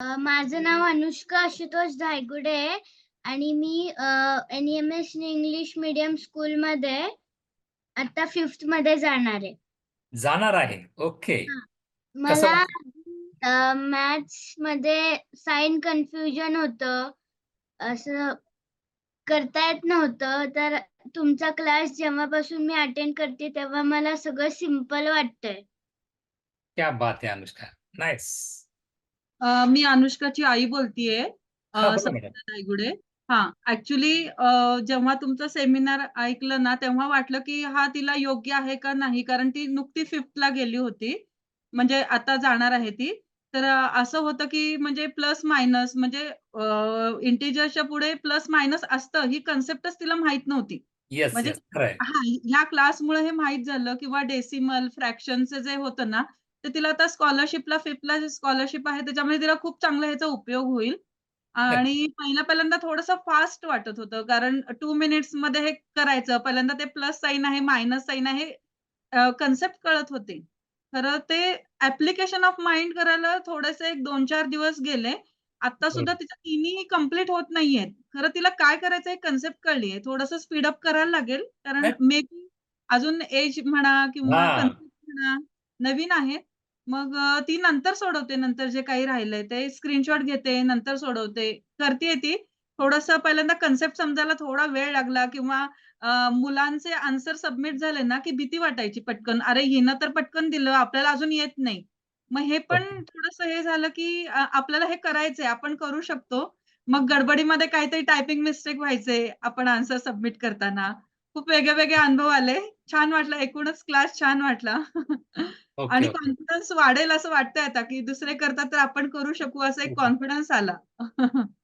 माझं नाव अनुष्का आशुतोष धायगुडे आहे आणि मी N M S English medium स्कूलमध्ये आता फिफ्थमध्ये जाणार आहे. जाणार आहे. ओके मला मॅथ्समध्ये साइन कन्फ्युजन होतं. असं करता येत नव्हतं. तर तुमचा क्लास जेव्हापासून मी अटेंड करते तेव्हा मला सगळं सिंपल वाटतंय. क्या बात आहे अनुष्का. नाईस अ, मी अनुष्काची आई बोलतीये. अ, हा बोला धायगुडे हा ऍक्च्युली जेव्हा तुमचं सेमिनार ऐकलं ना तेव्हा वाटलं की हा तिला योग्य आहे का नाही? कारण ती नुकती फिफ्थला गेली होती. म्हणजे आता जाणार आहे ती. तर अ, असं होतं की म्हणजे प्लस मायनस म्हणजे इंटिजरच्या पुढे प्लस मायनस असतं ही कन्सेप्टच तिला माहीत नव्हती. येस म्हणजे येस हा ह्या क्लासमुळे हे माहीत झालं किंवा डेसिमल फ्रॅक्शनचं जे होतं ना ते तिला आता स्कॉलरशिपला फिफ्थला स्कॉलरशिप आहे त्याच्यामुळे तिला खूप चांगला ह्याचा उपयोग होईल. आणि पहिल्या पहिल्यांदा थोडंसं फास्ट वाटत होतं कारण टू मिनिट्समध्ये हे करायचं पहिल्यांदा ते प्लस साईन आहे मायनस साईन आहे कन्सेप्ट कळत होते. खरं ते ऍप्लिकेशन ऑफ माइंड करायला थोडेसे एक दोन चार दिवस गेले. आता सुद्धा तिच्या तिन्ही कंप्लीट होत नाहीयेत. खरं तिला काय करायचं हे कन्सेप्ट कळलीये. थोडंसं स्पीडअप करायला लागेल कारण. मे बी अजून एज म्हणा किंवा. कन्सेप्ट म्हणा नवीन आहे. मग ती नंतर सोडवते नंतर जे काही राहिलंय ते स्क्रीनशॉट घेते नंतर सोडवते. करते ती. थोडंसं पहिल्यांदा कन्सेप्ट समजायला थोडा वेळ लागला किंवा मुलांचे आन्सर सबमिट झाले ना की भीती वाटायची पटकन. अरे हिनं तर पटकन दिलं आपल्याला अजून येत नाही. मग हे पण. थोडंसं हे झालं की आपल्याला हे करायचंय आपण करू शकतो. मग गडबडीमध्ये काहीतरी टायपिंग मिस्टेक व्हायचे आपण आन्सर सबमिट करताना. खूप वेगळे वेगळे अनुभव आले. छान वाटलं. एकूणच क्लास छान वाटला. आणि कॉन्फिडन्स वाढेल असं वाटतंय आता की दुसरे करतात तर आपण करू शकू असा एक. कॉन्फिडन्स आला.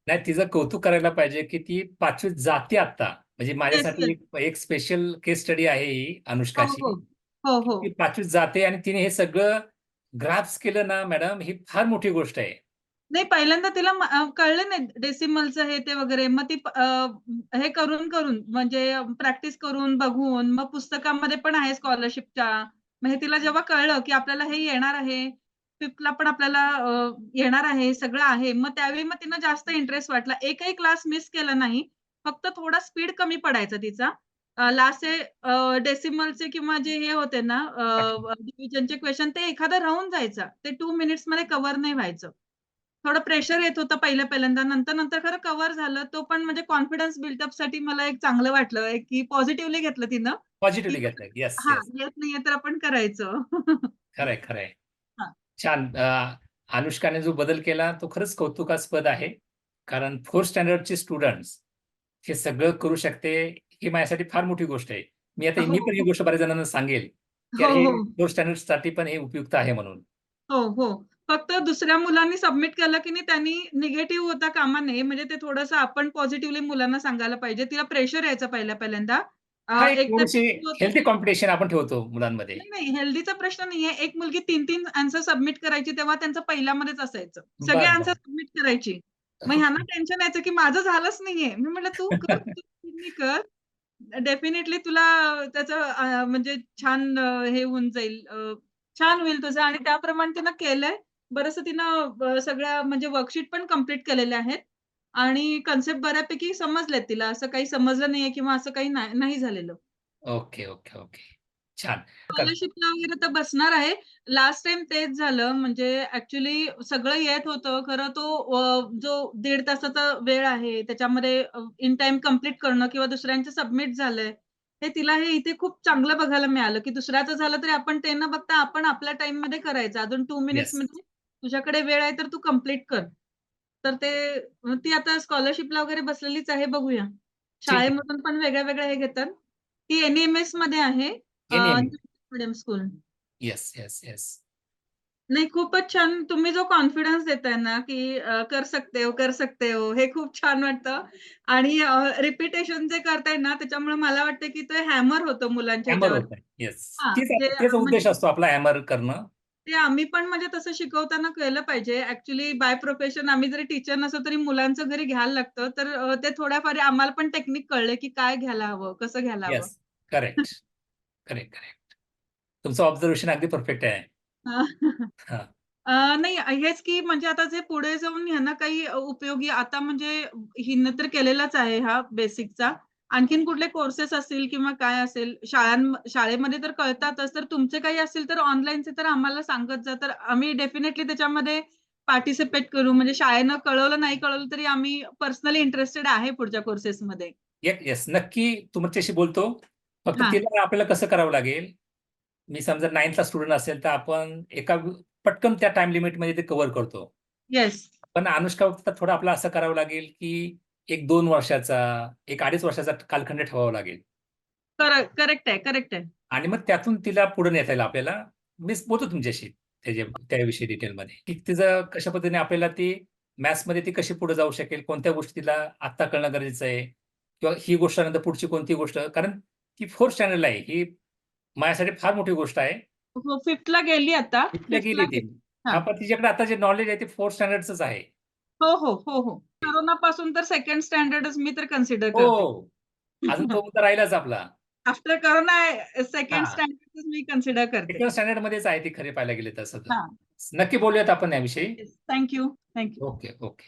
नाही तिचं कौतुक करायला पाहिजे की ती पाचवीत जाते आता. म्हणजे माझ्यासाठी. एक- स्पेशल केस स्टडी आहे ही हो अनुष्काची हो हो. हो पाचवीत जाते आणि तिने हे सगळं ग्राफ्स केलं ना मॅडम ही फार मोठी गोष्ट आहे. नाही पहिल्यांदा तिला कळलं नाही डेसिमलचं हे ते वगैरे. मग ती हे करून करून म्हणजे प्रॅक्टिस करून बघून मग पुस्तकामध्ये पण आहे स्कॉलरशिपच्या मग हे तिला जेव्हा कळलं की आपल्याला हे येणार आहे फिफ्थला पण आपल्याला येणार आहे सगळं आहे मग त्यावेळी मग तिनं जास्त इंटरेस्ट वाटला. एकही क्लास मिस केला नाही फक्त थोडा स्पीड कमी पडायचा तिचा. लास्टचे डेसिमलचे किंवा जे हे होते ना डिव्हिजनचे क्वेश्चन ते एखादं राहून जायचं. ते टू मिनिट्समध्ये कव्हर नाही व्हायचं. थोडं प्रेशर येत होतं पहिल्या पहिल्यांदा. नंतर नंतर खरं कव्हर झालं. तो पण म्हणजे कॉन्फिडन्स बिल्डअपसाठी मला एक चांगलं वाटलं. की पॉझिटिव्हली घेतलं तिनं. पॉझिटिव्हली घेतलंय. येस हा येत नाहीये तर आपण करायचं. खरंय खरंय. हा. छान. अनुष्काने जो बदल केला तो खरंच कौतुकास्पद आहे. कारण फोर्थ स्टँडर्डचे स्टुडंट्स हे सगळं करू शकते ही माझ्यासाठी फार मोठी गोष्ट आहे. मी आता हो, मी पण ही हो. गोष्ट बऱ्याच जणांना सांगेल. की हो हो. फोर्थ स्टँडर्डसाठी पण हे उपयुक्त आहे म्हणून. हो हो. फक्त दुसऱ्या मुलांनी सबमिट केलं की नाही त्यांनी निगेटिव्ह होता कामा नये. म्हणजे ते थोडंसं आपण पॉझिटिव्हली मुलांना सांगायला पाहिजे. तिला प्रेशर यायचं पहिल्या पहिल्यांदा. हा हेल्थी कॉम्पिटिशन आपण ठेवतो मुलांमध्ये. नाही हेल्दीचा प्रश्न नाहीये. एक मुलगी तीन तीन आन्सर सबमिट करायची तेव्हा त्यांचं पहिल्यामध्येच असायचं. सगळे आन्सर. सबमिट करायची. मग ह्यांना टेन्शन यायचं की माझं झालंच नाहीये. मी म्हटलं तू कर तिन्ही कर. डेफिनेटली तुला त्याचं म्हणजे छान हे होऊन जाईल. छान होईल तुझं आणि त्याप्रमाणे तिनं केलंय. बरंचसं तिनं सगळ्या म्हणजे वर्कशीट पण कंप्लीट केलेल्या आहेत आणि कन्सेप्ट बऱ्यापैकी समजलेत तिला असं काही समजलं नाहीये किंवा असं काही नाही झालेलं ओके ओके ओके छान स्कॉलरशिपला वगैरे तर बसणार आहे. लास्ट टाईम तेच झालं म्हणजे ॲक्चुअली सगळं येत होतं. खरं तो जो दीड तासाचा वेळ आहे त्याच्यामध्ये इन टाईम कंप्लीट करणं किंवा दुसऱ्यांचं सबमिट झालंय. हे तिला हे इथे खूप चांगलं बघायला मिळालं, की दुसऱ्याचं झालं तरी आपण ते न बघता आपण आपल्या टाईममध्ये करायचं. अजून 2 मिनिट्समध्ये तुझ्याकडे वेळ आहे तर तू कंप्लीट कर. तर ते ती आता स्कॉलरशिपला वगैरे बसलेलीच आहे बघूया. शाळेमधून पण वेगळ्या-वेगळ्या हे घेतात. ती एन-ई-एम-एसमध्ये आहे. अ, NEM. Medium school. Yes yes yes नाही खूपच छान तुम्ही जो कॉन्फिडन्स देताय ना, की कर सकते हो, कर सकते हो. हे खूप छान वाटतं आणि रिपिटेशन जे करताय ना, त्याच्यामुळे मला वाटतं, की ते हॅमर होतं मुलांच्या हॅमर. होत आहे म्हणजे असतो आपला हॅमर करणं ते आम्ही पण म्हणजे तसं शिकवताना केलं पाहिजे. ॲक्चुअली बाय प्रोफेशन आम्ही जरी टीचर नसलो तरी मुलांचं घरी घ्यायला लागतं. तर ते थोड्याफार आम्हाला पण टेक्निक कळले, की काय घ्यायला हवं, कसं घ्यायला हवं. करेक्ट करेक्ट करेक्ट तुमचं ऑब्झर्वेशन अगदी परफेक्ट आहे नाही हेच की म्हणजे आता जे पुढे जाऊन ह्यांना काही उपयोगी आता म्हणजे हिनं तर केलेलाच आहे हा बेसिकचा. आणखीन कुठले कोर्सेस असतील किंवा काय असेल शाळां शाळेमध्ये तर कळतातच. तर तुमचे काही असतील तर ऑनलाईनचे तर आम्हाला सांगत जा. तर आम्ही डेफिनेटली त्याच्यामध्ये पार्टिसिपेट करू. म्हणजे शाळेनं कळवलं नाही कळवलं तरी आम्ही पर्सनली इंटरेस्टेड आहे पुढच्या कोर्सेसमध्ये. येस, नक्की तुमच्याशी बोलतो. फक्त. तिला आपल्याला कसं करावं लागेल, मी समजा 9thचा स्टुडंट असेल, तर आपण एका पटकन त्या टाईम लिमिटमध्ये ते कव्हर करतो. येस. पण अनुष्का थोडं आपल्याला असं करावं लागेल, की एक 2 वर्षाचा, एक 2.5 वर्षाचा कालखंड ठेवावा लागेल. कर करेक्ट आहे, करेक्ट आहे. आणि मग त्यातून तिला पुढे नेता येईल आपल्याला. मी बोलतो तुमच्याशी त्याच्या त्याविषयी डिटेलमध्ये, की तिचं कशा पद्धतीने आपल्याला ती मॅथ्समध्ये ती कशी पुढे जाऊ शकेल, कोणत्या गोष्टी तिला आत्ता कळणं गरजेचं आहे किंवा ही गोष्ट नंतर पुढची कोणती गोष्ट कारण ती 4th स्टँडर्डला आहे. ही माझ्यासाठी फार मोठी गोष्ट आहे. हो, 5थला गेली आता. 5thला गेली 5थला ती. हां. हां, तिच्याकडे आता जे नॉलेज आहे ते 4th स्टँडर्डचंच आहे. हो, हो, हो, हो. कोरोनापासून तर 2nd स्टँडर्डच मी तर कन्सिडर करते. हो. अजून तो मुद्दा राहिलाच आपला. आफ्टर कोरोना 2nd हां. स्टँडर्डच मी कन्सिडर करते. 2nd स्टँडर्डमध्येच आहे ती खरे पाहायला गेले तसं. हां. नक्की बोलूयात आपण याविषयी. Yes. Thank you. Thank you. Okay, okay.